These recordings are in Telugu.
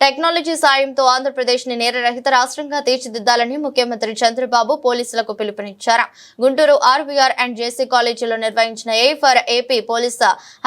టెక్నాలజీ సాయంతో ఆంధ్రప్రదేశ్ని నేరరహిత రాష్ట్రంగా తీర్చిదిద్దాలని ముఖ్యమంత్రి చంద్రబాబు పోలీసులకు పిలుపునిచ్చారు. గుంటూరు ఆర్వీఆర్ అండ్ జేసీ కాలేజీలో నిర్వహించిన A for A P police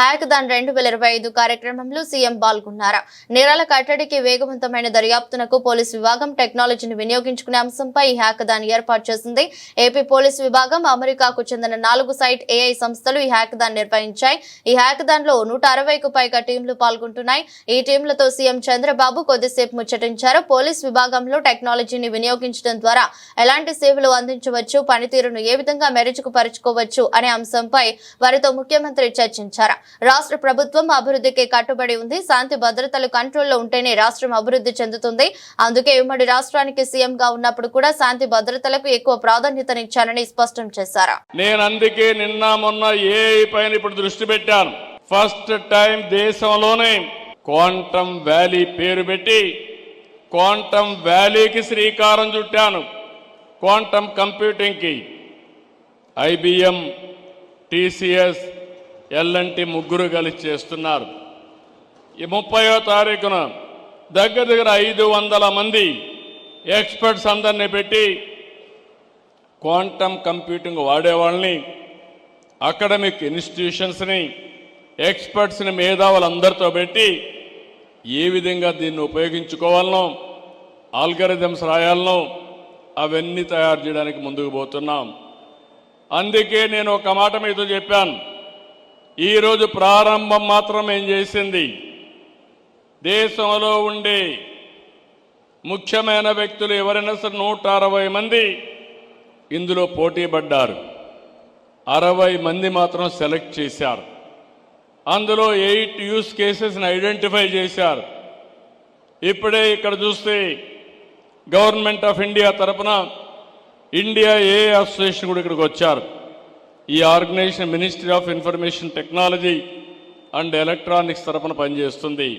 hackathon రెండు వేల ఇరవై ఐదు కార్యక్రమంలో సీఎం పాల్గొన్నారు. నేరాల కట్టడికి వేగవంతమైన దర్యాప్తునకు పోలీస్ విభాగం టెక్నాలజీని వినియోగించుకునే అంశంపై ఈ హ్యాకథాన్ ఏర్పాటు చేసింది. ఏపీ పోలీస్ విభాగం అమెరికాకు చెందిన నాలుగు సైట్ ఏఐ సంస్థలు ఈ హ్యాకథాన్ నిర్వహించాయి. ఈ హ్యాకథాన్లో నూట అరవైకు పైగా టీంలు పాల్గొంటున్నాయి. ఈ టీంలతో సీఎం చంద్రబాబు కొద్దిసేపు ముచ్చటించారు. పోలీస్ విభాగంలో టెక్నాలజీని వినియోగించడం ద్వారా ఎలాంటి సేవలు అందించవచ్చు పనితీరును ఏ విధంగా మెరుగుపరుచుకోవచ్చు అనే అంశంపై వారితో ముఖ్యమంత్రి చర్చించారు. రాష్ట్ర ప్రభుత్వం అభివృద్ధికి కట్టుబడి ఉంది. శాంతి భద్రతలు కంట్రోల్లో ఉంటేనే రాష్ట్రం అభివృద్ధి చెందుతుంది. అందుకే ఉమ్మడి రాష్ట్రానికి సీఎంగా ఉన్నప్పుడు కూడా శాంతి భద్రతలకు ఎక్కువ ప్రాధాన్యతనిచ్చానని స్పష్టం చేశారు. నేను అందుకే నిన్న మొన్న ఏ పైన ఇప్పుడు దృష్టి పెట్టాను. ఫస్ట్ టైం దేశంలోనే క్వాంటమ్ వ్యాలీ పేరు పెట్టి క్వాంటమ్ వ్యాలీకి శ్రీకారం చుట్టాను. క్వాంటమ్ కంప్యూటింగ్కి ఐబిఎం టీసీఎస్ ఎల్ఎన్టీ ముగ్గురు కలిసి చేస్తున్నారు. ఈ ముప్పయో తారీఖున దగ్గర దగ్గర ఐదు వందల మంది ఎక్స్పర్ట్స్ అందరినీ పెట్టి క్వాంటమ్ కంప్యూటింగ్ వాడేవాళ్ళని అకాడమిక్ ఇన్స్టిట్యూషన్స్ని ఎక్స్పర్ట్స్ని మేధావులందరితో పెట్టి ఏ విధంగా దీన్ని ఉపయోగించుకోవాలనో ఆల్గరిథమ్స్ రాయాలనో అవన్నీ తయారు చేయడానికి ముందుకు పోతున్నాం. అందుకే నేను ఒక మాట మీతో చెప్పాను. ఈరోజు ప్రారంభం మాత్రం ఏం చేసింది? దేశంలో ఉండే ముఖ్యమైన వ్యక్తులు ఎవరైనా సరే నూట అరవై మంది ఇందులో పోటీ పడ్డారు అరవై మంది మాత్రం సెలెక్ట్ చేశారు. అందులో ఎయిట్ యూస్ కేసెస్ని ఐడెంటిఫై చేశారు. ఇప్పుడే ఇక్కడ చూస్తే గవర్నమెంట్ ఆఫ్ ఇండియా తరపున ఇండియా ఏ అసోసియేషన్ కూడా ఇక్కడికి వచ్చారు. ఈ organization ministry of information technology and electronics తరపున పనిచేస్తుంది.